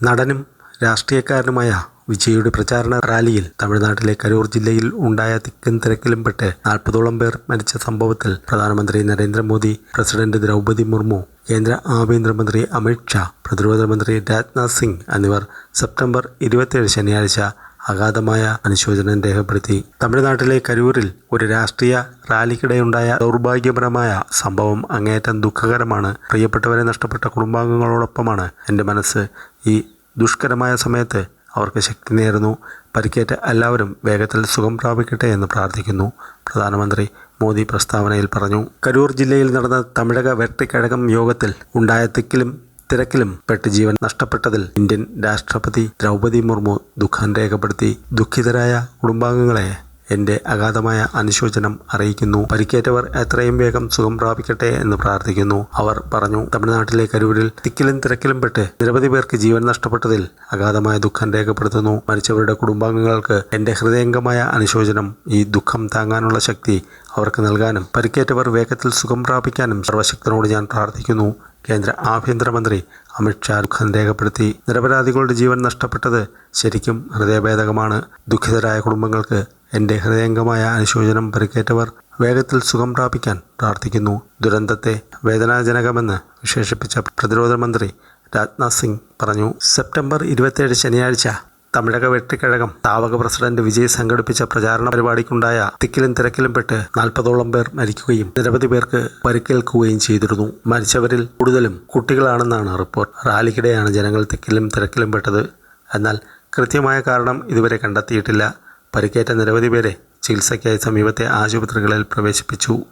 നടനും രാഷ്ട്രീയക്കാരനുമായ വിജയുടെ പ്രചാരണ റാലിയിൽ തമിഴ്നാട്ടിലെ കരൂർ ജില്ലയിൽ ഉണ്ടായ തിക്കും തിരക്കിലും പെട്ട് നാൽപ്പതോളം പേർ മരിച്ച സംഭവത്തിൽ പ്രധാനമന്ത്രി നരേന്ദ്രമോദി പ്രസിഡന്റ് ദ്രൗപദി മുർമു കേന്ദ്ര ആഭ്യന്തരമന്ത്രി അമിത് ഷാ പ്രതിരോധ മന്ത്രി രാജ്നാഥ് സിംഗ് എന്നിവർ സെപ്റ്റംബർ ഇരുപത്തിയേഴ് ശനിയാഴ്ച അഗാധമായ അനുശോചനം രേഖപ്പെടുത്തി. തമിഴ്നാട്ടിലെ കരൂരിൽ ഒരു രാഷ്ട്രീയ റാലിക്കിടെയുണ്ടായ ദൗർഭാഗ്യപരമായ സംഭവം അങ്ങേയറ്റം ദുഃഖകരമാണ്. പ്രിയപ്പെട്ടവരെ നഷ്ടപ്പെട്ട കുടുംബാംഗങ്ങളോടൊപ്പമാണ് എന്റെ മനസ്സ്. ഈ ദുഷ്കരമായ സമയത്ത് അവർക്ക് ശക്തി നേരുന്നു. പരിക്കേറ്റ എല്ലാവരും വേഗത്തിൽ സുഖം പ്രാപിക്കട്ടെ എന്ന് പ്രാർത്ഥിക്കുന്നു. പ്രധാനമന്ത്രി മോദി പ്രസ്താവനയിൽ പറഞ്ഞു. കരൂർ ജില്ലയിൽ നടന്ന തമിഴക വെട്ടിക്കഴകം യോഗത്തിൽ ഉണ്ടായ തിക്കിലും തിരക്കിലും പെട്ട് ജീവൻ നഷ്ടപ്പെട്ടതിൽ ഇന്ത്യൻ രാഷ്ട്രപതി ദ്രൗപദി മുർമു ദുഃഖം രേഖപ്പെടുത്തി ദുഃഖിതരായ കുടുംബാംഗങ്ങളെ എന്റെ അഗാധമായ അനുശോചനം അറിയിക്കുന്നു. പരിക്കേറ്റവർ എത്രയും വേഗം സുഖം പ്രാപിക്കട്ടെ എന്ന് പ്രാർത്ഥിക്കുന്നു. അവർ പറഞ്ഞു തമിഴ്നാട്ടിലെ കരൂരിൽ തിക്കിലും തിരക്കിലും പെട്ട് നിരവധി പേർക്ക് ജീവൻ നഷ്ടപ്പെട്ടതിൽ അഗാധമായ ദുഃഖം രേഖപ്പെടുത്തുന്നു. മരിച്ചവരുടെ കുടുംബാംഗങ്ങൾക്ക് എന്റെ ഹൃദയംഗമായ അനുശോചനം ഈ ദുഃഖം താങ്ങാനുള്ള ശക്തി അവർക്ക് നൽകാനും പരിക്കേറ്റവർ വേഗത്തിൽ സുഖം പ്രാപിക്കാനും സർവശക്തനോട് ഞാൻ പ്രാർത്ഥിക്കുന്നു. കേന്ദ്ര ആഭ്യന്തരമന്ത്രി അമിത്ഷാ ദുഃഖം രേഖപ്പെടുത്തി നിരപരാധികളുടെ ജീവൻ നഷ്ടപ്പെട്ടത് ശരിക്കും ഹൃദയഭേദകമാണ്. ദുഃഖിതരായ കുടുംബങ്ങൾക്ക് എന്റെ ഹൃദയംഗമായ അനുശോചനം പരിക്കേറ്റവർ വേഗത്തിൽ സുഖം പ്രാപിക്കാൻ പ്രാർത്ഥിക്കുന്നു. ദുരന്തത്തെ വേദനാജനകമെന്ന് വിശേഷിപ്പിച്ച പ്രതിരോധ മന്ത്രി രാജ്നാഥ് സിംഗ് പറഞ്ഞു. സെപ്റ്റംബർ ഇരുപത്തിയേഴ് ശനിയാഴ്ച തമിഴക വെട്ടിക്കഴകം താവക പ്രസിഡന്റ് വിജയ് സംഘടിപ്പിച്ച പ്രചാരണ പരിപാടിക്കുണ്ടായ തിക്കിലും തിരക്കിലും പെട്ട് നാൽപ്പതോളം പേർ മരിക്കുകയും നിരവധി പേർക്ക് പരിക്കേൽക്കുകയും ചെയ്തിരുന്നു. മരിച്ചവരിൽ കൂടുതലും കുട്ടികളാണെന്നാണ് റിപ്പോർട്ട്. റാലിക്കിടെയാണ് ജനങ്ങൾ തിക്കിലും തിരക്കിലും പെട്ടത്. എന്നാൽ കൃത്യമായ കാരണം ഇതുവരെ കണ്ടെത്തിയിട്ടില്ല. പരിക്കേറ്റ നിരവധി പേരെ ചികിത്സയ്ക്കായി സമീപത്തെ ആശുപത്രികളിൽ പ്രവേശിപ്പിച്ചു.